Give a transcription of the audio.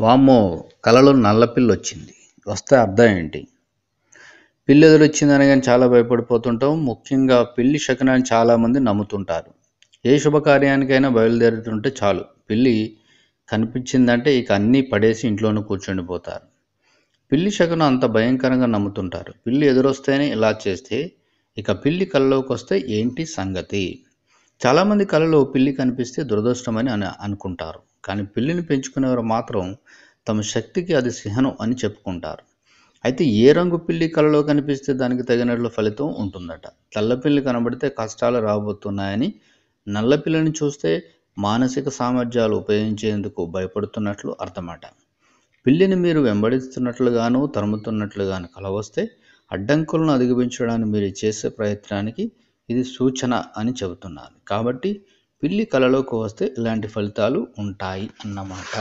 వామ్మో కలలో నల్ల పిల్లి వచ్చింది వస్తే అర్థం ఏంటి? పిల్లి ఎదురొచ్చిందని కానీ చాలా భయపడిపోతుంటాం. ముఖ్యంగా పిల్లి శకునాన్ని చాలామంది నమ్ముతుంటారు. ఏ శుభకార్యానికైనా బయలుదేరుతుంటే చాలు. పిల్లి కనిపించిందంటే ఇక అన్నీ పడేసి ఇంట్లోనే కూర్చుండిపోతారు పిల్లి శకునం అంత భయంకరంగా నమ్ముతుంటారు. పిల్లి ఎదురొస్తేనే ఇలా చేస్తే ఇక పిల్లి కళ్ళలోకి వస్తే ఏంటి సంగతి? చాలామంది కళలో పిల్లి కనిపిస్తే దురదృష్టమని అని అనుకుంటారు. కానీ పిల్లిని పెంచుకునేవారు మాత్రం తమ శక్తికి అది సిహనం అని చెప్పుకుంటారు. అయితే ఏ రంగు పిల్లి కళలో కనిపిస్తే దానికి తగినట్లు ఫలితం ఉంటుందట. తెల్లపిల్లి కనబడితే కష్టాలు రాబోతున్నాయని నల్లపిల్లని చూస్తే మానసిక సామర్థ్యాలు ఉపయోగించేందుకు భయపడుతున్నట్లు అర్థమట. పిల్లిని మీరు వెంబడిస్తున్నట్లుగాను తరుముతున్నట్లుగాను కలవస్తే అడ్డంకులను అధిగమించడానికి మీరు చేసే ప్రయత్నానికి ఇది సూచన అని చెబుతున్నారు. కాబట్టి పిల్లి కలలోకి వస్తే ఇలాంటి ఫలితాలు ఉంటాయి అన్నమాట.